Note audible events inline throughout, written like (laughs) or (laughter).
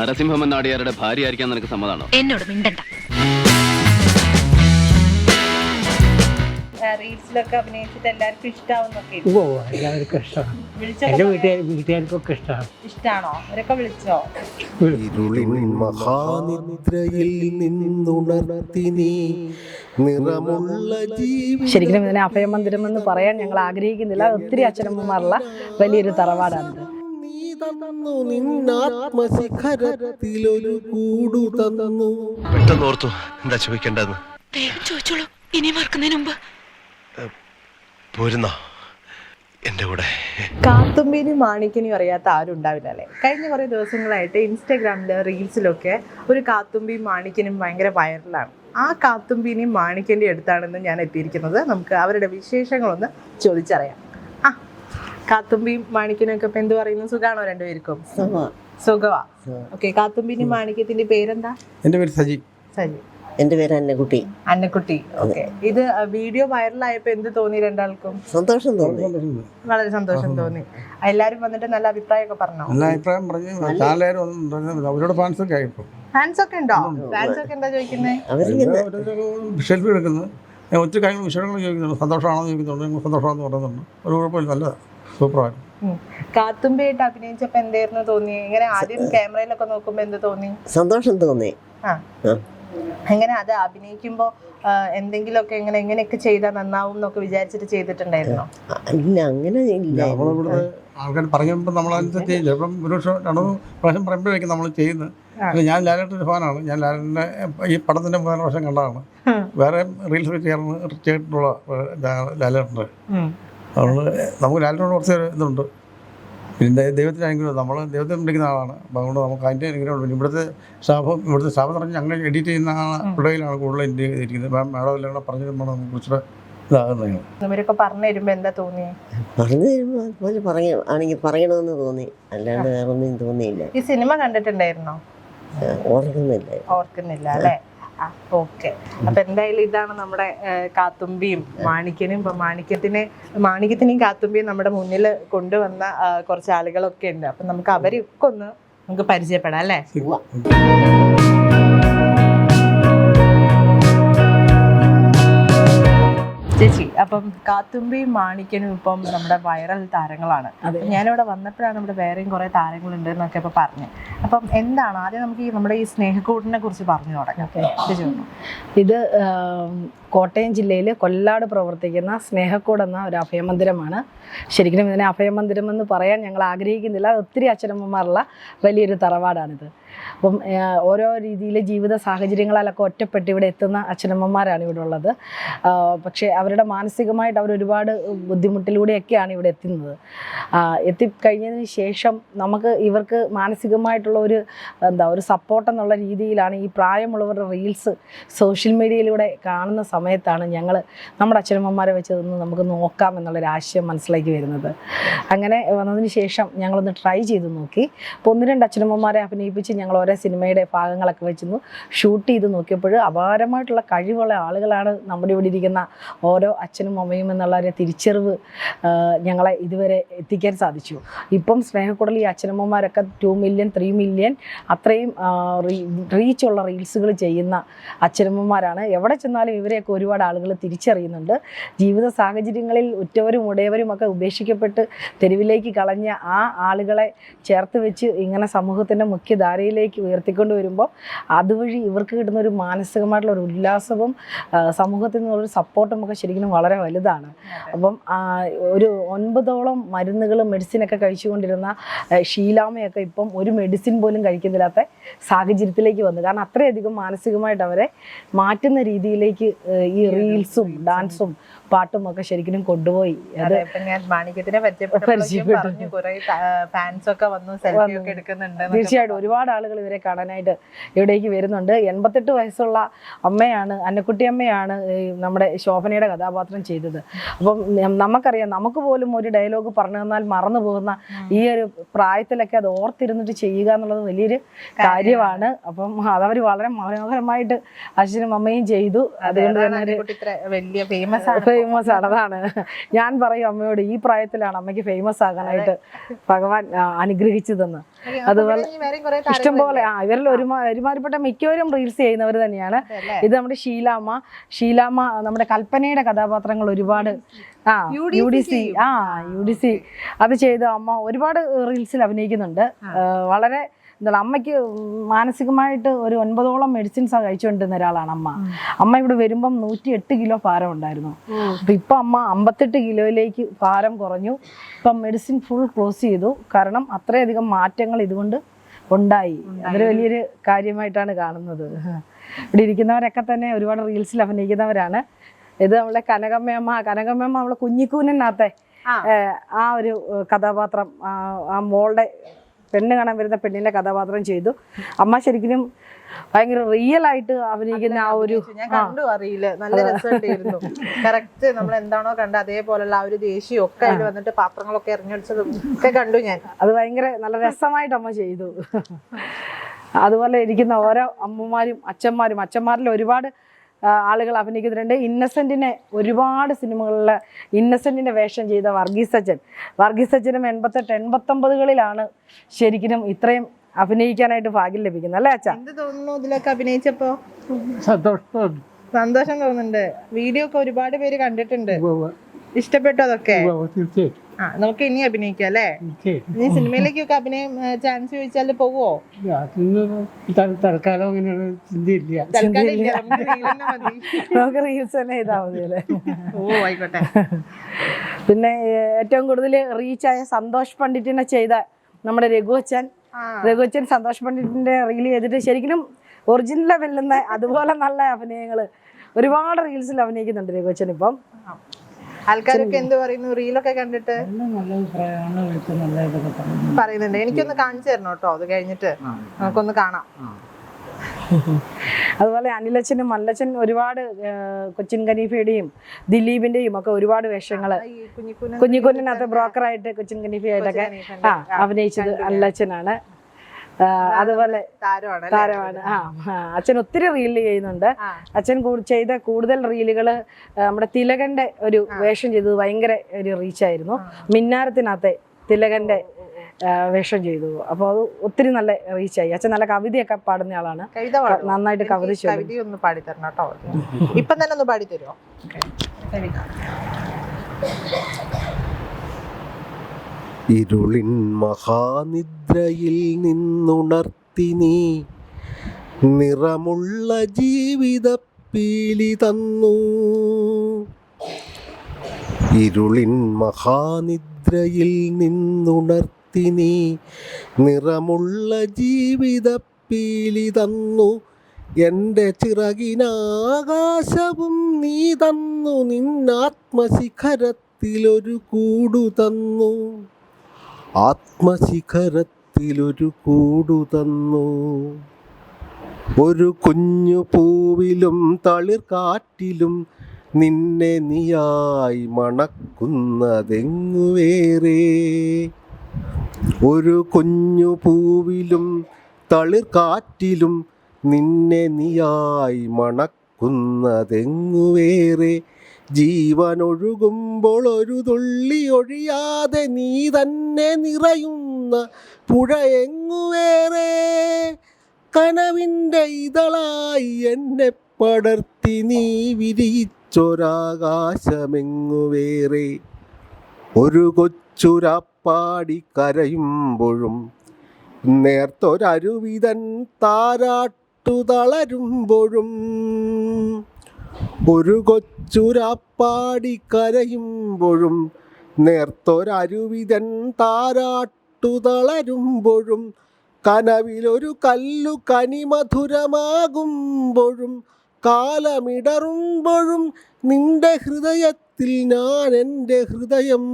നരസിംഹമൻ നാടിയാരുടെ ഭാര്യ ആയിരിക്കാൻ നിനക്ക് സമ്മതാണോ എന്നോട് മിണ്ടണ്ട. റീൽസിലൊക്കെ അഭിനയിച്ചിട്ട് എല്ലാവർക്കും ഇഷ്ടാവുന്നൊക്കെ ഓ എല്ലാവർക്കും ഇഷ്ടമാണ്. എന്റെ വിളിച്ചൊക്കെ വീട്ടുകാർ വീട്ടുകാർക്കൊക്കെ ഇഷ്ടമാണ്. ഇഷ്ടാണോ? അവരൊക്കെ വിളിച്ചോ? ഇരുളിൻ മഹാനിദ്രയിൽ നിന്നുണർത്തി നീ നിറമുള്ള ജീവി ശരിക്കും ഇതിനെ അഭയമന്ദിരം എന്ന് പറയാൻ ഞങ്ങൾ ആഗ്രഹിക്കുന്നില്ല. ഒത്തിരി അച്ഛനമ്മമാരുള്ള വലിയൊരു തറവാടാണിത് തന്നു. നിന്നാത്മശിഖരത്തിലൊരു കൂടു തന്നു. പെട്ടെന്ന് ഓർത്തു എന്താ ചോദിക്കേണ്ടതെന്ന്. വേഗം ചോദിച്ചോളൂ. ഇനി മറക്കുന്നതിന് മുമ്പ്. പോരുന്നോ? എന്റെ കൂടെ. കാത്തുമ്പീനും മാണിക്കനും അറിയാത്ത ആരും ഉണ്ടാവില്ല അല്ലേ? കഴിഞ്ഞ കുറേ ദിവസങ്ങളായിട്ട് ഇൻസ്റ്റാഗ്രാമിലെ റീൽസിലൊക്കെ ഒരു കാത്തുമ്പിയും മാണിക്കനും ഭയങ്കര വൈറലാണ് ആ കാത്തുമ്പിനെയും മാണിക്കന്റെ അടുത്താണെന്ന് ഞാൻ എത്തിയിരിക്കുന്നത്. നമുക്ക് അവരുടെ വിശേഷങ്ങളൊന്ന് ചോദിച്ചറിയാം. കാത്തുമ്പിയും മാണിക്കനും ഒക്കെ ഇപ്പൊ എന്ത് പറയുന്നു? സുഖാണോ രണ്ടുപേർക്കും? സുഖവാ. ഓക്കെ കാത്തുമ്പിനും മാണിക്യത്തിന്റെ പേരെന്താ? എന്റെ പേര് സജി. സജി. എന്റെ പേര് അന്നക്കുട്ടി. അന്നക്കുട്ടി. ഓക്കെ. ഇത് വീഡിയോ വൈറലായപ്പോ എന്ത് തോന്നി രണ്ടാൾക്കും? സന്തോഷം തോന്നി. വളരെ സന്തോഷം തോന്നി. എല്ലാരും വന്നിട്ട് നല്ല അഭിപ്രായമൊക്കെ പറഞ്ഞു? നല്ല അഭിപ്രായം പറഞ്ഞു ചാനലുകാരും അവരോട് ഫാൻസ് ഒക്കെ ആയിപ്പോ ഫാൻസ് ഒക്കെ ഉണ്ടോ? ഫാൻസ് ഒക്കെ എന്താ ചോദിക്കുന്നേ? അവരിങ്ങനെ സെൽഫി എടുക്കുന്നത് ഞാൻ ഒത്തിരി കാര്യങ്ങൾ വിഷയങ്ങൾ ചോദിക്കുന്നുണ്ട് സന്തോഷമാണോ ചോദിക്കുന്നുണ്ട്. സന്തോഷമാണെന്ന് പറയുന്നുണ്ട് ഒരു കുഴപ്പമില്ല നല്ല സൂപ്പറായിരുന്നു ഉം. കാത്തുമ്പയായിട്ട് അഭിനയിച്ചപ്പോ എന്തായിരുന്നു തോന്നി ഇങ്ങനെ ആദ്യം ക്യാമറയിലൊക്കെ നോക്കുമ്പോ എന്ത് തോന്നി? സന്തോഷം തോന്നി. എങ്ങനെ അത് അഭിനയിക്കുമ്പോ എന്തെങ്കിലുമൊക്കെ എങ്ങനെ എങ്ങനെയൊക്കെ ചെയ്താൽ നന്നാവും എന്നൊക്കെ വിചാരിച്ചിട്ട് ചെയ്തിട്ടുണ്ടായിരുന്നോ? ഇല്ല അങ്ങനെ ഇല്ല. നമ്മളിവിടുത്തെ ആൾക്കാർ പറയുമ്പോൾ നമ്മളനുസരിച്ച് ചെയ്യില്ല ഇപ്പം ഒരു വർഷം രണ്ടു പ്രാവശ്യം പറയുമ്പോഴേക്കും നമ്മൾ ചെയ്യുന്നത്. ഞാൻ ലാലേട്ടന്റെ ഫാനാണ്. ഞാൻ ലാലേട്ടന്റെ ഈ പടത്തിന്റെ മൂന്നാൽ വർഷം കണ്ടതാണ്. വേറെ റീൽസ് ചെയ്യാറുണ്ട് ചെയ്തിട്ടുള്ള ലാലേട്ടന്റെ അതുകൊണ്ട് നമുക്ക് ലാലിനോട് കുറച്ച് ഇതുണ്ട്. പിന്നെ ദൈവത്തിന് അനുഗ്രഹം നമ്മൾ ദൈവത്തെ പിടിക്കുന്ന ആളാണ്. അപ്പോൾ അതുകൊണ്ട് നമുക്ക് അതിന്റെ അനുഗ്രഹം ഉണ്ട്. ഇവിടുത്തെ സ്റ്റാഫും ഇവിടുത്തെ സ്റ്റാഫ് എന്ന് പറഞ്ഞാൽ ഞങ്ങൾ എഡിറ്റ് ചെയ്യുന്ന പിള്ളയിലാണ് കൂടുതൽ എന്റെ ഇരിക്കുന്നത്. മാം മാഡം എല്ലാം കൂടെ പറഞ്ഞു തരുമ്പോൾ നമുക്ക് കുറച്ചുകൂടെ ഇതാകുന്നത് ഇവരൊക്കെ പറഞ്ഞു തരുമ്പോൾ എന്താ തോന്നി പറഞ്ഞു തരുമ്പോൾ അതുപോലെ പറയ. ആണെങ്കിൽ പറയണമെന്ന് തോന്നി. അല്ലാണ്ട് വേറെ ഒന്നും തോന്നിയില്ല. ഈ സിനിമ കണ്ടിട്ടുണ്ടായിരുന്നോ? ഓർക്കുന്നില്ല. ഓർക്കുന്നില്ല അല്ലേ? ഓക്കെ. അപ്പൊ എന്തായാലും ഇതാണ് നമ്മുടെ കാത്തുമ്പിയും മാണിക്കനും ഇപ്പൊ മാണിക്യത്തിനെ മാണിക്യത്തിനെയും കാത്തുമ്പിയും നമ്മുടെ മുന്നിൽ കൊണ്ടുവന്ന കുറച്ച് ആളുകളൊക്കെ ഉണ്ട്. അപ്പൊ നമുക്ക് അവരെയൊക്കെ ഒന്ന് നമുക്ക് പരിചയപ്പെടാം അല്ലേ? അപ്പം കാത്തുമ്പിയും മാണിക്കനും ഇപ്പം നമ്മുടെ വൈറൽ താരങ്ങളാണ്. ഞാനിവിടെ വന്നപ്പോഴാണ് നമ്മുടെ വേറെയും കുറെ താരങ്ങളുണ്ട് എന്നൊക്കെ ഇപ്പൊ പറഞ്ഞു അപ്പം എന്താണ് ആദ്യം നമുക്ക് ഈ നമ്മുടെ ഈ സ്നേഹക്കൂടിനെ കുറിച്ച് പറഞ്ഞു തുടങ്ങാം. ഇത് കോട്ടയം ജില്ലയിൽ കൊല്ലാട് പ്രവർത്തിക്കുന്ന സ്നേഹക്കൂട് എന്ന ഒരു അഭയമന്ദിരമാണ്. ശരിക്കും ഇതിനെ അഭയമന്ദിരം എന്ന് പറയാൻ ഞങ്ങൾ ആഗ്രഹിക്കുന്നില്ല. ഒത്തിരി അച്ഛനമ്മമാരുള്ള വലിയൊരു തറവാടാണിത്. അപ്പം ഓരോ രീതിയിൽ ജീവിത സാഹചര്യങ്ങളാലൊക്കെ ഒറ്റപ്പെട്ട് ഇവിടെ എത്തുന്ന അച്ഛനമ്മമാരാണ് ഇവിടെ ഉള്ളത്. പക്ഷേ അവരുടെ മാനസികമായിട്ട് അവർ ഒരുപാട് ബുദ്ധിമുട്ടിലൂടെയൊക്കെയാണ് ഇവിടെ എത്തുന്നത്. എത്തിക്കഴിഞ്ഞതിന് ശേഷം നമുക്ക് ഇവർക്ക് മാനസികമായിട്ടുള്ള ഒരു എന്താ ഒരു സപ്പോർട്ട് എന്നുള്ള രീതിയിലാണ് ഈ പ്രായമുള്ളവരുടെ റീൽസ് സോഷ്യൽ മീഡിയയിലൂടെ കാണുന്ന സമയത്താണ് ഞങ്ങൾ നമ്മുടെ അച്ഛനമ്മമാരെ വെച്ച് നിന്ന് നമുക്ക് നോക്കാം എന്നുള്ളൊരു ആശയം മനസ്സിലേക്ക് വരുന്നത്. അങ്ങനെ വന്നതിന് ശേഷം ഞങ്ങളൊന്ന് ട്രൈ ചെയ്ത് നോക്കി. അപ്പോൾ ഒന്ന് രണ്ട് അച്ഛനമ്മമാരെ അഭിനയിപ്പിച്ച് ഞങ്ങൾ ഓരോ സിനിമയുടെ ഭാഗങ്ങളൊക്കെ വെച്ചിരുന്നു. ഷൂട്ട് ചെയ്ത് നോക്കിയപ്പോൾ അപാരമായിട്ടുള്ള കഴിവുള്ള ആളുകളാണ് നമ്മുടെ ഇവിടെ ഇരിക്കുന്ന ഓരോ അച്ഛനും അമ്മയും എന്നുള്ള ഒരു തിരിച്ചറിവ് ഞങ്ങളെ ഇതുവരെ എത്തിക്കാൻ സാധിച്ചു. ഇപ്പം സ്നേഹക്കുടൽ ഈ അച്ഛനമ്മമാരൊക്കെ ടു മില്യൺ ത്രീ മില്യൺ അത്രയും റീച്ചുള്ള റീൽസുകൾ ചെയ്യുന്ന അച്ഛനമ്മമാരാണ്. എവിടെ ചെന്നാലും ഇവരെയൊക്കെ ഒരുപാട് ആളുകൾ തിരിച്ചറിയുന്നുണ്ട്. ജീവിത സാഹചര്യങ്ങളിൽ ഉറ്റവരും ഉടയവരും ഒക്കെ ഉപേക്ഷിക്കപ്പെട്ട് തെരുവിലേക്ക് കളഞ്ഞ ആ ആളുകളെ ചേർത്ത് വെച്ച് ഇങ്ങനെ സമൂഹത്തിന്റെ മുഖ്യധാരയിലേക്ക് ഉയർത്തിക്കൊണ്ട് വരുമ്പോൾ അതുവഴി ഇവർക്ക് കിട്ടുന്ന ഒരു മാനസികമായിട്ടുള്ള ഒരു ഉല്ലാസവും സമൂഹത്തിൽ നിന്നുള്ളൊരു സപ്പോർട്ടും ഒക്കെ ശരിക്കും വളരെ വലുതാണ്. അപ്പം ഒരു ഒൻപതോളം മരുന്നുകളും മെഡിസിനൊക്കെ കഴിച്ചുകൊണ്ടിരുന്ന ഷീലാമയൊക്കെ ഇപ്പം ഒരു മെഡിസിൻ പോലും കഴിക്കുന്നില്ലാത്ത സാഹചര്യത്തിലേക്ക് വന്നു. കാരണം അത്രയധികം മാനസികമായിട്ട് അവരെ മാറ്റുന്ന രീതിയിലേക്ക് ഈ റീൽസും ഡാൻസും പാട്ടും ഒക്കെ ശരിക്കും കൊണ്ടുപോയി. അത് ഞാൻ മാണിക്യത്തിനെ പരിചയപ്പെട്ടു. ഫാൻസ് ഒക്കെ വന്നു സെൽഫി ഒക്കെ എടുക്കുന്നുണ്ട് തീർച്ചയായിട്ടും ഒരുപാട് ആളുകൾ ഇവരെ കാണാനായിട്ട് ഇവിടേക്ക് വരുന്നുണ്ട്. എൺപത്തെട്ട് വയസ്സുള്ള അമ്മയാണ് അന്നക്കുട്ടി അമ്മയാണ് നമ്മുടെ ശോഭനയുടെ കഥാപാത്രം ചെയ്തത്. അപ്പം നമുക്കറിയാം നമുക്ക് പോലും ഒരു ഡയലോഗ് പറഞ്ഞു തന്നാൽ മറന്നു പോകുന്ന ഈ ഒരു പ്രായത്തിലൊക്കെ അത് ഓർത്തിരുന്നിട്ട് ചെയ്യുക എന്നുള്ളത് വലിയൊരു കാര്യമാണ്. അപ്പം അതവർ വളരെ മനോഹരമായിട്ട് അച്ഛനും അമ്മയും ചെയ്തു. അതുകൊണ്ട് തന്നെ വലിയ ഫേമസ് ആണ്. ഫേമസ് ആണ് അതാണ്. ഞാൻ പറയും അമ്മയോട് ഈ പ്രായത്തിലാണ് അമ്മയ്ക്ക് ഫേമസ് ആകാനായിട്ട് ഭഗവാൻ അനുഗ്രഹിച്ചതെന്ന്. അതുപോലെ ഇഷ്ടംപോലെ. ആ ഇവരിൽ ഒരുമാ ഒരുമാതിരിപ്പെട്ട മിക്കവരും റീൽസ് ചെയ്യുന്നവർ തന്നെയാണ്. ഇത് നമ്മുടെ ഷീലാമ്മ ഷീലാമ്മ നമ്മുടെ കൽപ്പനയുടെ കഥാപാത്രങ്ങൾ ഒരുപാട് ആ യു ഡി സി ആ യു ഡി സി അത് ചെയ്ത അമ്മ ഒരുപാട് റീൽസിൽ അഭിനയിക്കുന്നുണ്ട്. വളരെ എന്താണ് അമ്മയ്ക്ക് മാനസികമായിട്ട് ഒരു ഒൻപതോളം മെഡിസിൻസ് കഴിച്ചുകൊണ്ടിരുന്ന ഒരാളാണ് അമ്മ. അമ്മ ഇവിടെ വരുമ്പം നൂറ്റി എട്ട് കിലോ ഭാരം ഉണ്ടായിരുന്നു. അപ്പൊ ഇപ്പൊ അമ്മ അമ്പത്തെട്ട് കിലോയിലേക്ക് ഭാരം കുറഞ്ഞു. ഇപ്പം മെഡിസിൻ ഫുൾ ക്ലോസ് ചെയ്തു. കാരണം അത്രയധികം മാറ്റങ്ങൾ ഇതുകൊണ്ട് ഉണ്ടായി. അതൊരു വലിയൊരു കാര്യമായിട്ടാണ് കാണുന്നത്. ഇവിടെ ഇരിക്കുന്നവരൊക്കെ തന്നെ ഒരുപാട് റീൽസിൽ അഭിനയിക്കുന്നവരാണ്. ഇത് നമ്മളെ കനകമ്മയമ്മ കനകമ്മയമ്മ നമ്മളെ കുഞ്ഞിക്കൂനകത്തെ ആ. ഒരു കഥാപാത്രം ആ, ആ മോളുടെ പെണ്ണ് കാണാൻ വരുന്ന പെണ്ണിന്റെ കഥാപാത്രം ചെയ്തു. അമ്മ ശരിക്കും ഭയങ്കര റിയൽ ആയിട്ട് അഭിനയിക്കുന്ന ആ ഒരു ഞാൻ കണ്ടു അറിയില്ല. നല്ല രസമായിട്ടായിരുന്നു കറക്റ്റ് നമ്മൾ എന്താണോ കണ്ട അതേപോലുള്ള ആ ഒരു ദേഷ്യം ഒക്കെ അതിൽ വന്നിട്ട് പാത്രങ്ങളൊക്കെ എറിഞ്ഞടിച്ചതും ഒക്കെ കണ്ടു ഞാൻ. അത് ഭയങ്കര നല്ല രസമായിട്ട് അമ്മ ചെയ്തു. അതുപോലെ ഇരിക്കുന്ന ഓരോ അമ്മമാരും അച്ഛന്മാരും അച്ഛന്മാരിൽ ഒരുപാട് ആളുകൾ അഭിനയിക്കുന്നുണ്ട്. ഇന്നസെന്റിനെ ഒരുപാട് സിനിമകളിൽ ഇന്നസെന്റിന്റെ വേഷം ചെയ്ത വർഗീസ് അച്ഛൻ. വർഗീസ് അച്ഛനും എൺപത്തെട്ട് എൺപത്തൊമ്പതുകളിലാണ് ശരിക്കും ഇത്രയും അഭിനയിക്കാനായിട്ട് ഭാഗ്യം ലഭിക്കുന്നു അല്ലേ അച്ഛാ? എന്ത് തോന്നുന്നു ഇതിലൊക്കെ അഭിനയിച്ചപ്പോ? സന്തോഷം. സന്തോഷം തോന്നുന്നുണ്ട്. വീഡിയോ ഒക്കെ ഒരുപാട് പേര് കണ്ടിട്ടുണ്ട്. ഇഷ്ടപ്പെട്ടു അതൊക്കെ? ആ നമുക്ക് ഇനി അഭിനയിക്കാം അല്ലേ? ഇനി സിനിമയിലേക്കൊക്കെ അഭിനയം ചാൻസ് ചോദിച്ചാൽ പോവോ? തൽക്കാലം അങ്ങനെയുള്ള ചിന്തയില്ല. നമുക്ക് റീൽസ് തന്നെ ചെയ്താൽ മതി അല്ലേ? ഓ ആയിക്കോട്ടെ. പിന്നെ ഏറ്റവും കൂടുതൽ റീച്ചായ സന്തോഷ് പണ്ഡിറ്റിനെ ചെയ്ത നമ്മുടെ രഘു ആ. രഘുവച്ചൻ സന്തോഷ് പണ്ഡിറ്റിന്റെ റീൽ ചെയ്തിട്ട് ശരിക്കും ഒറിജിനൽ വെല്ലുന്ന അതുപോലെ നല്ല അഭിനയങ്ങൾ ഒരുപാട് റീൽസിൽ അഭിനയിക്കുന്നുണ്ട് രഘുവച്ചൻ ഇപ്പം. ആൾക്കാരൊക്കെ എന്ത് പറയുന്നു? റീലൊക്കെ കണ്ടിട്ട്? പറയുന്നുണ്ട്. എനിക്കൊന്ന് കാണിച്ചു തരണം കേട്ടോ അത് കഴിഞ്ഞിട്ട് നമുക്കൊന്ന് കാണാം. അതുപോലെ അനിലച്ചനും മല്ലച്ചൻ ഒരുപാട് കൊച്ചിൻ ഖനീഫയുടെയും ദിലീപിന്റെയും ഒക്കെ ഒരുപാട് വേഷങ്ങൾ കുഞ്ഞിക്കുന്നിനകത്ത് കുഞ്ഞിക്കുഞ്ഞിനകത്ത് ബ്രോക്കറായിട്ട് കൊച്ചിൻ ഖനീഫയായിട്ടൊക്കെ ആ അഭിനയിച്ചത് അല്ലച്ചനാണ്. അതുപോലെ താരമാണ് ആ അച്ഛൻ ഒത്തിരി റീൽ ചെയ്യുന്നുണ്ട്. അച്ഛൻ ചെയ്ത കൂടുതൽ റീലുകൾ നമ്മുടെ തിലകന്റെ ഒരു വേഷം ചെയ്തത് ഭയങ്കര ഒരു റീച്ചായിരുന്നു മിന്നാരത്തിനകത്തെ തിലകന്റെ വേഷം ചെയ്തു. അപ്പോൾ അത് ഒത്തിരി നല്ല റീച്ചായി. അച്ഛൻ നല്ല കവിതയൊക്കെ പാടുന്ന ആളാണ്? നന്നായിട്ട് കവിത ചൊല്ലും. കവിത ഒന്ന് പാടി തരണം കേട്ടോ. ഇപ്പം തന്നെ ഒന്ന് പാടി തരുമോ കവിത ഇരുളിൻ മഹാനിദ്രയിൽ നിന്നുണർത്തി നീ നിറമുള്ള ജീവിത പീലി തന്നു. ഇരുളിൻ മഹാനിദ്രയിൽ നിന്നുണർത്തി നീ. നിറമുള്ള ജീവിത പീലി തന്നു. എന്റെ ചിറകിനാകാശവും നീ തന്നു. നിന്നാത്മശിഖരത്തിലൊരു കൂടു തന്നു. ആത്മശിഖരത്തിലൊരു കൂടു തന്നു. ഒരു കുഞ്ഞു പൂവിലും തളിർ കാറ്റിലും നിന്നെ നീയായി മണക്കുന്നതെങ്ങു വേറെ ഒരു കുഞ്ഞു പൂവിലും തളിർ കാറ്റിലും നിന്നെ നീയായി മണക്കുന്നതെങ്ങുവേറെ. ജീവനൊഴുകുമ്പോൾ ഒരു തുള്ളി ഒഴിയാതെ നീ തന്നെ നിറയുന്ന പുഴ എങ്ങുവേറെ കനവിന്റെ ഇതളായി എന്നെ പടർത്തി നീ വിരിച്ചൊരാകാശമെങ്ങുവേറെ. ഒരു കൊച്ചുരാപ്പാടി കരയുമ്പോഴും നേർത്തൊരരുവിതൻ താരാട്ടു തളരുമ്പോഴും ഒരു കൊച്ചുരാപ്പാടി കരയുമ്പോഴും നേർത്തൊരരുവിതൻ താരാട്ടു തളരുമ്പോഴും കനവിലൊരു കല്ലു കനിമധുരമാകുമ്പോഴും കാലമിടറുമ്പോഴും നിന്റെ ഹൃദയത്തിൽ ഞാൻ എന്റെ ഹൃദയം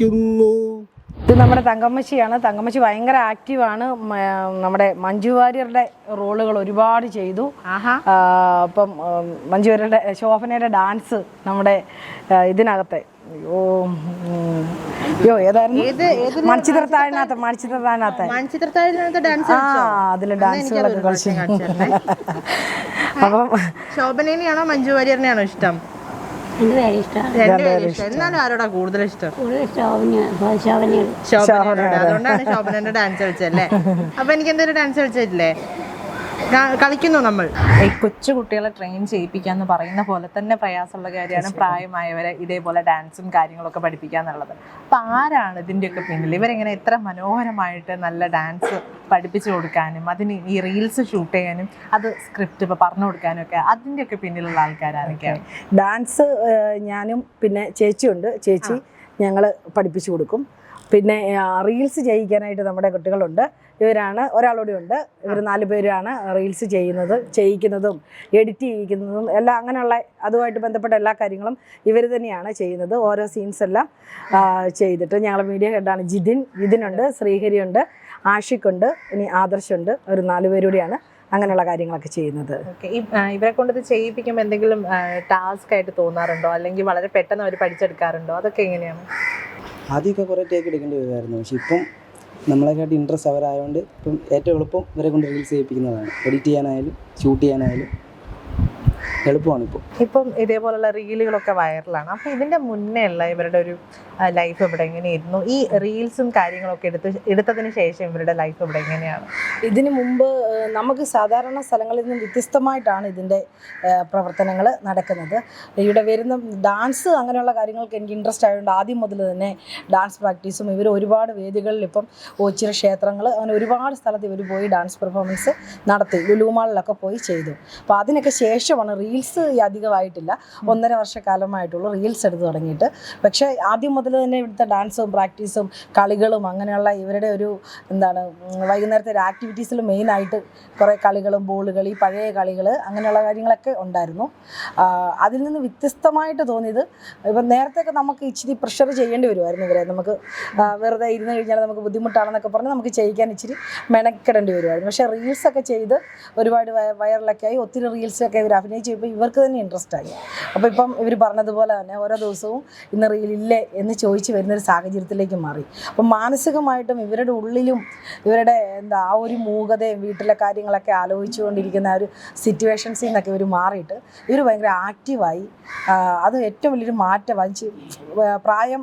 കൊരുത്തിരിക്കുന്നു ഇത് നമ്മുടെ തങ്കമ്മച്ചിയാണ്. തങ്കമ്മച്ചി ഭയങ്കര ആക്റ്റീവാണ് നമ്മുടെ മഞ്ജു വാര്യരുടെ റോളുകൾ ഒരുപാട് ചെയ്തു. അപ്പം മഞ്ജു വാര്യരുടെ ശോഭനയുടെ ഡാൻസ് നമ്മുടെ ഇതിനകത്തെ. അയ്യോ അയ്യോ ഏതായിരുന്നു? മണിച്ചിത്രത്താഴിനകത്ത് ഏത് മണിച്ചിത്രത്താഴിനകത്ത്. മണിച്ചിത്രത്താഴിനകത്തെ ആ അതിലെ ഡാൻസുകളൊക്കെ കളിച്ചു. അപ്പം ശോഭനേനെയാണോ മഞ്ജു വാര്യറിനെയാണോ ഇഷ്ടം? എന്നാലും ആരോടാ കൂടുതൽ ഇഷ്ടം? ശോഭനയോട്. അതുകൊണ്ടാണ് ശോഭനന്റെ ഡാൻസ് കളിച്ചല്ലേ (laughs) അപ്പൊ എനിക്ക് എന്തൊരു ഡാൻസ് കളിച്ചിട്ടില്ലേ? ക- കളിക്കുന്നു നമ്മൾ. ഈ കൊച്ചു കുട്ടികളെ ട്രെയിൻ ചെയ്യിപ്പിക്കാന്ന് പറയുന്ന പോലെ തന്നെ പ്രയാസമുള്ള കാര്യമാണ് പ്രായമായവരെ ഇതേപോലെ ഡാൻസും കാര്യങ്ങളൊക്കെ പഠിപ്പിക്കുക എന്നുള്ളത് അപ്പൊ ആരാണ് ഇതിന്റെയൊക്കെ പിന്നിൽ? ഇവരെങ്ങനെ എത്ര മനോഹരമായിട്ട് നല്ല ഡാൻസ് പഠിപ്പിച്ചു കൊടുക്കാനും അതിന് ഈ റീൽസ് ഷൂട്ട് ചെയ്യാനും അത് സ്ക്രിപ്റ്റ് ഇപ്പൊ പറഞ്ഞു കൊടുക്കാനും ഒക്കെ അതിന്റെയൊക്കെ പിന്നിലുള്ള ആൾക്കാരാണൊക്കെയാണ് ഡാൻസ് ഞാനും പിന്നെ ചേച്ചിയുണ്ട്. ചേച്ചി ഞങ്ങൾ പഠിപ്പിച്ചു കൊടുക്കും. പിന്നെ റീൽസ് ചെയ്യിക്കാനായിട്ട് നമ്മുടെ കുട്ടികളുണ്ട്. ഇവരാണ് ഒരാളോടെ ഉണ്ട്. ഇവർ നാല് പേരാണ് റീൽസ് ചെയ്യുന്നത് ചെയ്യിക്കുന്നതും എഡിറ്റ് ചെയ്യിക്കുന്നതും എല്ലാം അങ്ങനെയുള്ള അതുമായിട്ട് ബന്ധപ്പെട്ട എല്ലാ കാര്യങ്ങളും ഇവർ തന്നെയാണ് ചെയ്യുന്നത്. ഓരോ സീൻസ് എല്ലാം ചെയ്തിട്ട് ഞങ്ങളുടെ മീഡിയ ഹെഡാണ് ജിതിൻ. ജിതിനുണ്ട് ശ്രീഹരിയുണ്ട് ആഷിഖുണ്ട് ഇനി ആദർശുണ്ട്. ഒരു നാല് പേരൂടെയാണ് അങ്ങനെയുള്ള കാര്യങ്ങളൊക്കെ ചെയ്യുന്നത്. ഓക്കെ. ഇവരെ കൊണ്ട് ഇത് ചെയ്യിപ്പിക്കുമ്പോൾ എന്തെങ്കിലും ടാസ്ക് ആയിട്ട് തോന്നാറുണ്ടോ? അല്ലെങ്കിൽ വളരെ പെട്ടെന്ന് അവർ പഠിച്ചെടുക്കാറുണ്ടോ? അതൊക്കെ എങ്ങനെയാണ്? ആദ്യമൊക്കെ കുറേ ടേക്ക് എടുക്കേണ്ടി വരുമായിരുന്നു. പക്ഷെ ഇപ്പം നമ്മളെക്കാട്ടി ഇൻട്രസ്റ്റ് അവരായതുകൊണ്ട് ഇപ്പം ഏറ്റവും എളുപ്പം ഇവരെ കൊണ്ട് റീൽസ് ചെയ്യിപ്പിക്കുന്നതാണ്. എഡിറ്റ് ചെയ്യാനായാലും ഷൂട്ട് ചെയ്യാനായാലും. എളുപ്പമാണ് ഇപ്പോൾ ഇപ്പം ഇതേപോലുള്ള റീലുകളൊക്കെ വൈറലാണ്. അപ്പോൾ ഇതിന്റെ മുന്നേ ഉള്ള ഇവരുടെ ഒരു ലൈഫ് ഇവിടെ എങ്ങനെയായിരുന്നു ഈ റീൽസും കാര്യങ്ങളൊക്കെ എടുത്ത് എടുത്തതിന് ശേഷം ഇവരുടെ ലൈഫ് ഇവിടെ എങ്ങനെയാണ്? ഇതിനു മുമ്പ് നമുക്ക് സാധാരണ സ്ഥലങ്ങളിൽ നിന്ന് വ്യത്യസ്തമായിട്ടാണ് ഇതിന്റെ പ്രവർത്തനങ്ങൾ നടക്കുന്നത്. ഇവിടെ വരുന്ന ഡാൻസ് അങ്ങനെയുള്ള കാര്യങ്ങൾക്ക് എനിക്ക് ഇൻട്രസ്റ്റ് ആയതുകൊണ്ട് ആദ്യം മുതൽ തന്നെ ഡാൻസ് പ്രാക്ടീസും ഇവർ ഒരുപാട് വേദികളിൽ ഇപ്പം ഓച്ചിറ ക്ഷേത്രങ്ങൾ അങ്ങനെ ഒരുപാട് സ്ഥലത്ത് ഇവർ പോയി ഡാൻസ് പെർഫോമൻസ് നടത്തി. ലുലുമാളിലൊക്കെ പോയി ചെയ്തു. അപ്പോൾ അതിനൊക്കെ ശേഷമാണ് റീൽസ് അധികമായിട്ടില്ല. ഒന്നര വർഷക്കാലമായിട്ടുള്ളൂ റീൽസ് എടുത്ത് തുടങ്ങിയിട്ട്. പക്ഷേ ആദ്യം മുതൽ തന്നെ ഇവിടുത്തെ ഡാൻസും പ്രാക്ടീസും കളികളും അങ്ങനെയുള്ള ഇവരുടെ ഒരു എന്താണ് വൈകുന്നേരത്തെ ഒരു ആക്ടിവിറ്റീസിൽ മെയിനായിട്ട് കുറേ കളികളും ബോൾ കളി പഴയ കളികൾ അങ്ങനെയുള്ള കാര്യങ്ങളൊക്കെ ഉണ്ടായിരുന്നു. അതിൽ നിന്ന് വ്യത്യസ്തമായിട്ട് തോന്നിയത് ഇപ്പം നേരത്തെയൊക്കെ നമുക്ക് ഇച്ചിരി പ്രഷർ ചെയ്യേണ്ടി വരുമായിരുന്നു ഇവരെ. നമുക്ക് വെറുതെ ഇരുന്ന് കഴിഞ്ഞാൽ നമുക്ക് ബുദ്ധിമുട്ടാണെന്നൊക്കെ പറഞ്ഞ് നമുക്ക് ചെയ്യിക്കാൻ ഇച്ചിരി മെനക്കെടേണ്ടി വരുമായിരുന്നു. പക്ഷേ റീൽസൊക്കെ ചെയ്ത് ഒരുപാട് വൈറലൊക്കെ ആയി. ഒത്തിരി റീൽസൊക്കെ ഇവർ അഭിനയിച്ചപ്പോൾ ഇവർക്ക് തന്നെ ഇൻട്രസ്റ്റ് ആയി. അപ്പോൾ ഇപ്പം ഇവർ പറഞ്ഞതുപോലെ തന്നെ ഓരോ ദിവസവും ഇന്ന് റീലില്ലേ എന്ന് ചോദിച്ച് വരുന്നൊരു സാഹചര്യത്തിലേക്ക് മാറി. അപ്പം മാനസികമായിട്ടും ഇവരുടെ ഉള്ളിലും ഇവരുടെ എന്താ ആ ഒരു മൂകതയും വീട്ടിലെ കാര്യങ്ങളൊക്കെ ആലോചിച്ചുകൊണ്ടിരിക്കുന്ന ഒരു സിറ്റുവേഷൻസിൽ നിന്നൊക്കെ ഇവർ മാറിയിട്ട് ഇവർ ഭയങ്കര ആക്റ്റീവായി അത് ഏറ്റവും വലിയൊരു മാറ്റം. പ്രായം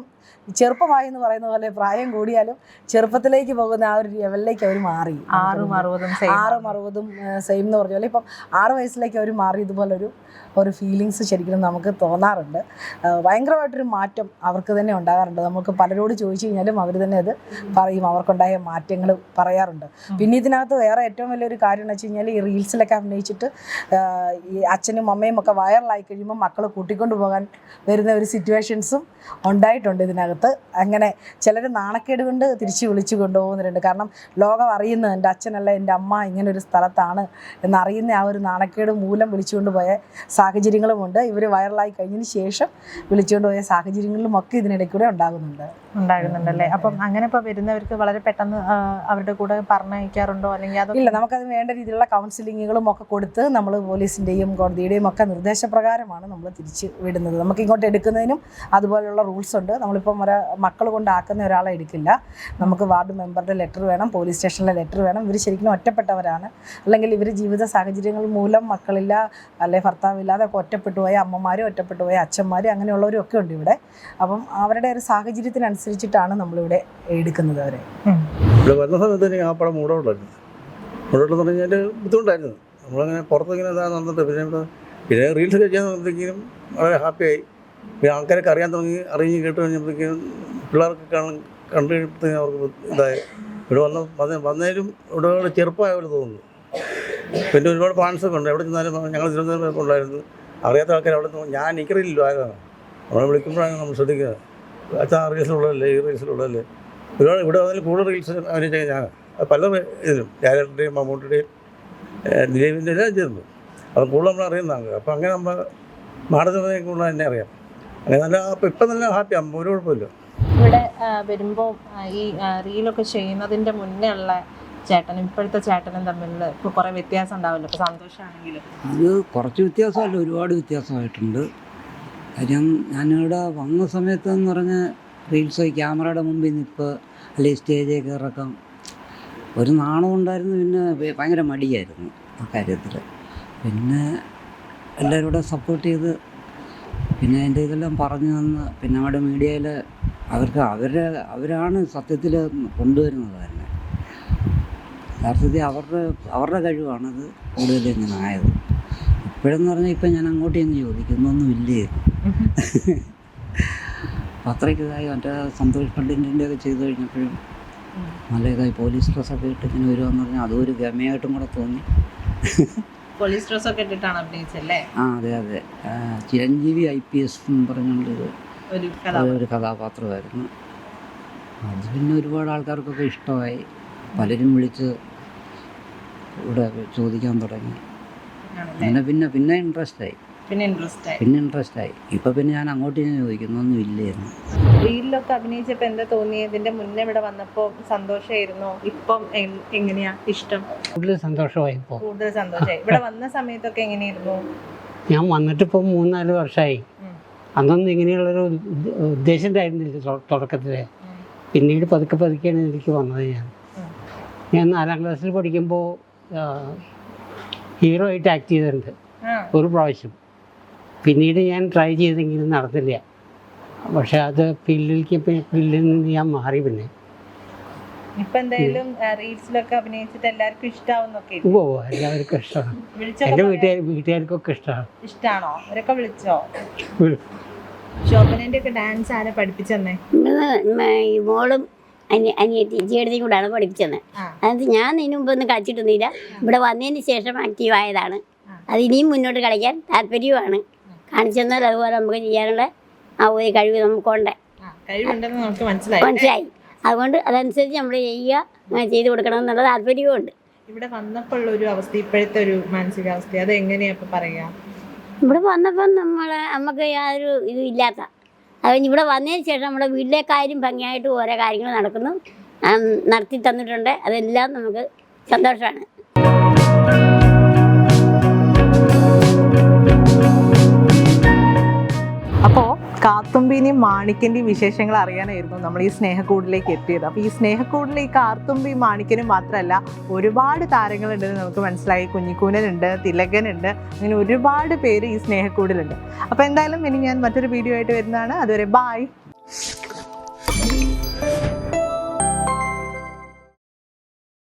ചെറുപ്പമായി എന്ന് പറയുന്ന പോലെ പ്രായം കൂടിയാലും ചെറുപ്പത്തിലേക്ക് പോകുന്ന ആ ഒരു ലെവലിലേക്ക് അവർ മാറി. ആറും അറുപതും ആറും അറുപതും സെയിം എന്ന് പറഞ്ഞ. പോലെ ഇപ്പം ആറ് വയസ്സിലേക്ക് അവർ മാറി ഇതുപോലൊരു ഒരു ഫീലിങ്സ് ശരിക്കും നമുക്ക് തോന്നാറുണ്ട്. ഭയങ്കരമായിട്ടൊരു മാറ്റം അവർക്ക് തന്നെ ഉണ്ടാകാറുണ്ട്. നമുക്ക് പലരോട് ചോദിച്ചു കഴിഞ്ഞാലും അവർ തന്നെ അത് പറയും. അവർക്കുണ്ടായ മാറ്റങ്ങൾ പറയാറുണ്ട്. പിന്നെ ഇതിനകത്ത് വേറെ ഏറ്റവും വലിയൊരു കാര്യം എന്ന് വെച്ച് കഴിഞ്ഞാൽ ഈ റീൽസിലൊക്കെ അഭിനയിച്ചിട്ട് ഈ അച്ഛനും അമ്മയും ഒക്കെ വൈറലായി കഴിയുമ്പോൾ മക്കൾ കൂട്ടിക്കൊണ്ടു പോകാൻ വരുന്ന ഒരു സിറ്റുവേഷൻസും ഉണ്ടായിട്ടുണ്ട് ഇതിനകത്ത്. അങ്ങനെ ചിലർ നാണക്കേട് കൊണ്ട് തിരിച്ച് വിളിച്ചു കൊണ്ടുപോകുന്നവരുണ്ട് കാരണം ലോകം അറിയുന്നത് എന്റെ അച്ഛനല്ല എന്റെ അമ്മ ഇങ്ങനെ ഒരു സ്ഥലത്താണ് എന്നറിയുന്ന ആ ഒരു നാണക്കേട് മൂലം വിളിച്ചുകൊണ്ട് പോയ സാഹചര്യങ്ങളുമുണ്ട് ഇവർ വൈറലായി കഴിഞ്ഞതിന് ശേഷം വിളിച്ചുകൊണ്ട് പോയ സാഹചര്യങ്ങളിലും ഒക്കെ ഇതിനിടയ്ക്കൂടെ ഉണ്ടാകുന്നുണ്ട്. ഉണ്ടാകുന്നുണ്ടല്ലേ അപ്പം അങ്ങനെ ഇപ്പോൾ വരുന്നവർക്ക് വളരെ പെട്ടെന്ന് അവരുടെ കൂടെ പറഞ്ഞയക്കാറുണ്ടോ? അല്ലെങ്കിൽ അത് ഇല്ല നമുക്കത് വേണ്ട രീതിയിലുള്ള കൗൺസിലിങ്ങുകളും ഒക്കെ കൊടുത്ത് നമ്മൾ പോലീസിന്റെയും കോടതിയുടെയും ഒക്കെ നിർദ്ദേശപ്രകാരമാണ് നമ്മൾ തിരിച്ച് വിടുന്നത്. നമുക്ക് ഇങ്ങോട്ട് എടുക്കുന്നതിനും അതുപോലെയുള്ള റൂൾസ് ഉണ്ട്. നമ്മളിപ്പം ഒരു മക്കൾ കൊണ്ടാക്കുന്ന ഒരാളെ എടുക്കില്ല. നമുക്ക് വാർഡ് മെമ്പറുടെ ലെറ്റർ വേണം പോലീസ് സ്റ്റേഷനിലെ ലെറ്റർ വേണം. ഇവർ ശരിക്കും ഒറ്റപ്പെട്ടവരാണ്. അല്ലെങ്കിൽ ഇവർ ജീവിത സാഹചര്യങ്ങൾ മൂലം മക്കളില്ല അല്ലെ ഭർത്താവില്ലാതെ ഒക്കെ ഒറ്റപ്പെട്ടു പോയ അമ്മമാരും ഒറ്റപ്പെട്ടു പോയ അച്ഛന്മാരും അങ്ങനെയുള്ളവരും ഒക്കെ ഉണ്ട് ഇവിടെ. അപ്പം അവരുടെ ഒരു സാഹചര്യത്തിനനുസരിച്ചിട്ടാണ് നമ്മളിവിടെ എടുക്കുന്നത് അവരെ. ഇവിടെ വരുന്ന സമയത്ത് എനിക്ക് ആ പടം മൂടോട്ടായിരുന്നു മൂടോട്ടെന്ന് പറഞ്ഞു കഴിഞ്ഞാൽ ബുദ്ധിമുട്ടായിരുന്നു. നമ്മളങ്ങനെ പുറത്തിങ്ങനെ ഇതാ നടന്നിട്ട് പിന്നെ പിന്നെ റീൽസ് കഴിക്കാൻ തുടങ്ങിയപ്പോഴത്തേക്കും വളരെ ഹാപ്പിയായി പിന്നെ ആൾക്കാരൊക്കെ അറിയാൻ തുടങ്ങി അറിഞ്ഞ് കേട്ട് കഴിഞ്ഞപ്പോഴത്തേക്കും പിള്ളേർക്ക് കാണാൻ കണ്ടു കഴിയുമ്പോഴത്തേക്കും അവർക്ക് ഇതായി. ഇവിടെ വന്ന വന്ന വന്നതിലും ഇവിടെ ചെറുപ്പമായ പോലെ തോന്നുന്നു. പിന്നെ ഒരുപാട് ഫാൻസൊക്കെ ഉണ്ട്. എവിടെ ചെന്നാലും ഞങ്ങൾ തിരുവനന്തപുരം ഉണ്ടായിരുന്നു. അറിയാത്ത ആൾക്കാർ അവിടെ ഞാൻ എനിക്കറിയില്ലല്ലോ ആരാണ്. നമ്മളെ വിളിക്കുമ്പോഴാണ് നമ്മൾ ശ്രദ്ധിക്കുക. അച്ഛാ റീൽസിലുള്ളതല്ലേ ഈ റീൽസിലുള്ളതല്ലേ ഒരുപാട് ഇവിടെ വന്നതിൽ കൂടുതൽ റീൽസ് അഭിനയിച്ച ഞാൻ. പല ഇതിലും. ജാലറിന്റെയും മമ്മൂട്ടിയുടെയും ദിലീപിന്റെ എല്ലാം ചേർന്നു അത് കൂടുതൽ നമ്മൾ അറിയുന്നതാണ്. അപ്പോൾ അങ്ങനെ നമ്മൾ മാഡത്തിനെ കൂടുതൽ തന്നെ അറിയാം. നല്ല ഇപ്പം നല്ല ഹാപ്പിയാണ് ഒരു കുഴപ്പമില്ല. ഇവിടെ വരുമ്പോൾ ഈ റീലൊക്കെ ചെയ്യുന്നതിന്റെ മുന്നേ ഉള്ള ചേട്ടനും ഇപ്പോഴത്തെ ചേട്ടനും തമ്മിൽ ഇപ്പോൾ കുറേ വ്യത്യാസം ഉണ്ടാവില്ല ഇപ്പോൾ സന്തോഷമാണെങ്കിലും അത് കുറച്ച് വ്യത്യാസമല്ല ഒരുപാട് വ്യത്യാസമായിട്ടുണ്ട്. കാര്യം ഞാനിവിടെ വന്ന സമയത്ത് എന്ന് പറഞ്ഞാൽ റീൽസ് ക്യാമറയുടെ മുമ്പിൽ നിൽപ്പ് അല്ലെങ്കിൽ സ്റ്റേജിൽ കയറക്കം ഒരു നാണം ഉണ്ടായിരുന്നു പിന്നെ ഭയങ്കര മടിയായിരുന്നു ആ കാര്യത്തിൽ പിന്നെ എല്ലാവരും കൂടെ സപ്പോർട്ട് ചെയ്ത് പിന്നെ എന്റെ ഇതെല്ലാം പറഞ്ഞു തന്ന് പിന്നെ അവിടെ മീഡിയയിൽ അവർക്ക് അവരെ അവരാണ് സത്യത്തിൽ കൊണ്ടുവരുന്നത് തന്നെ. യഥാർത്ഥത്തിൽ അവരുടെ അവരുടെ കഴിവാണത് കൂടുതൽ ഇങ്ങനെ ആയത്. ഇപ്പോഴെന്ന് പറഞ്ഞാൽ ഇപ്പം ഞാൻ അങ്ങോട്ട് ചെന്ന് ചോദിക്കുന്നൊന്നും ഇല്ലേ? അത്രയ്ക്ക് ഇതായി. മറ്റേ സന്തോഷ് പണ്ഡിറ്റിന്റെ ഒക്കെ ചെയ്തു കഴിഞ്ഞപ്പോഴും നല്ല ഇതായി പോലീസ് ഡ്രസ്സൊക്കെ ഇട്ട് ഇങ്ങനെ വരുമെന്ന് പറഞ്ഞാൽ അതും ഒരു ഗമയായിട്ടും കൂടെ തോന്നി. പോലീസ് ഡ്രസ് ഒക്കെ ഇട്ടിട്ടാണ് അഭിനയിച്ചല്ലേ ആ അതെ അതെ. ചിരഞ്ജീവി ഐ പി എസ് എന്ന് പറഞ്ഞുകൊണ്ടൊരു ഒരു ഒരു കഥാപാത്രമായിരുന്നു. അത് പിന്നെ ഒരുപാട് ആൾക്കാർക്കൊക്കെ ഇഷ്ടമായി. പലരും വിളിച്ച് ഇവിടെ ചോദിക്കാൻ തുടങ്ങി. പിന്നെ പിന്നെ പിന്നെ ഇൻട്രസ്റ്റ് ആയി. പിന്നെ ഇൻട്രസ്റ്റ് ആയി. പിന്നെ ഇൻട്രസ്റ്റ് ആയി. ഇപ്പം പിന്നെ ഞാൻ അങ്ങോട്ട് ഞാൻ ചോദിക്കുന്നൊന്നും ഇല്ലായിരുന്നു റീലിലൊക്കെ അഭിനയിച്ചപ്പോ എന്താ തോന്നിയത് ഇതിന്റെ മുന്നേ ഇവിടെ വന്നപ്പോ സന്തോഷമായിരുന്നോ ഇപ്പം എങ്ങനെയാ? ഇഷ്ടം? കൂടുതൽ സന്തോഷമായി ഇപ്പോൾ കൂടുതൽ സന്തോഷമായി ഇവിടെ വന്ന സമയത്തൊക്കെ എങ്ങനെയായിരുന്നു? ഞാൻ വന്നിട്ട് വന്നിട്ടിപ്പോൾ മൂന്നാൽ വർഷമായി. അന്നൊന്നും ഇങ്ങനെയുള്ളൊരു ഉദ്ദ- ഉദ്ദേശം ഉണ്ടായിരുന്നില്ല തുടക്കത്തിൽ തുടക്കത്തിൽ. പിന്നീട് പതുക്കെ പതുക്കെയാണ് എനിക്ക് വന്നത് ഞാൻ. ഞാൻ നാലാം ക്ലാസ്സിൽ പഠിക്കുമ്പോൾ ഹീറോ ആയിട്ട് ആക്ട് ചെയ്തിട്ടുണ്ട്. ഒരു പ്രാവശ്യം. പിന്നീട് ഞാൻ ട്രൈ ചെയ്തെങ്കിലും നടന്നില്ല. പക്ഷെ അത് ഫീൽഡിലേക്ക് ഫീൽഡിൽ നിന്ന് ഞാൻ മാറി പിന്നെ. ഇപ്പൊ എന്തായാലും റീൽസിലൊക്കെ അഭിനയിച്ചിട്ട് എല്ലാവർക്കും ഇഷ്ടാവുന്നൊക്കെ ഓ എല്ലാവർക്കും ഇഷ്ടമാണ് എന്റെ വീട്ടുകാർ വീട്ടുകാർക്കൊക്കെ ഇഷ്ടമാണ് ഇഷ്ടാണോ? അവരൊക്കെ വിളിച്ചോ? ശോഭനന്റെ ഒക്കെ ഡാൻസ് ആരെ പഠിപ്പിച്ചെന്നേ? മോളും കൂടാണ് പഠിപ്പിച്ചത് ആ. അത് ഞാൻ ഇതിനു മുമ്പ് ഒന്നും കളിച്ചിട്ടൊന്നുമില്ല. ഇവിടെ വന്നതിന് ശേഷം ആക്റ്റീവ് ആയതാണ്. അത് ഇനിയും മുന്നോട്ട് കളിക്കാൻ താല്പര്യവുമാണ്. കാണിച്ചു തന്നാൽ അതുപോലെ നമുക്ക് ചെയ്യാനുള്ള ആ ഒരു കഴിവ് നമുക്കുണ്ട്. കഴിവുണ്ടെന്ന് നമുക്ക് മനസ്സിലായി. മനസ്സിലായി. അതുകൊണ്ട് അതനുസരിച്ച് നമ്മൾ ചെയ്യുക അങ്ങനെ ചെയ്ത് കൊടുക്കണം എന്നുള്ള താല്പര്യമുണ്ട് ഇവിടെ വന്നപ്പോൾ ഉള്ള ഒരു അവസ്ഥ ഇപ്പോഴത്തെ ഒരു മാനസികാവസ്ഥ അത് എങ്ങനെയാ ഇപ്പൊ പറയാ? ഇവിടെ വന്നപ്പോൾ നമ്മളെ നമുക്ക് യാതൊരു ഇതും ഇല്ലാത്ത. അത് കഴിഞ്ഞ് ഇവിടെ വന്നതിന് ശേഷം നമ്മുടെ വീട്ടിലെ കാര്യം ഭംഗിയായിട്ട് ഓരോ കാര്യങ്ങൾ നടക്കുന്നു. നടത്തി തന്നിട്ടുണ്ട്. അതെല്ലാം നമുക്ക് സന്തോഷമാണ്. കാത്തുമ്പീനെയും മാണിക്കന്റെയും വിശേഷങ്ങൾ അറിയാനായിരുന്നു നമ്മൾ ഈ സ്നേഹക്കൂടിലേക്ക് എത്തിയത്. അപ്പോൾ ഈ സ്നേഹക്കൂടിൽ ഈ കാർത്തുമ്പി മാണിക്കനും മാത്രമല്ല ഒരുപാട് താരങ്ങളുണ്ടെന്ന് നമുക്ക് മനസ്സിലായി. കുഞ്ഞിക്കൂനനുണ്ട് തിലകനുണ്ട് അങ്ങനെ ഒരുപാട് പേര് ഈ സ്നേഹക്കൂടിലുണ്ട്. അപ്പോൾ എന്തായാലും ഇനി ഞാൻ മറ്റൊരു വീഡിയോ ആയിട്ട് വരുന്നതാണ്. അതുവരെ ബായ്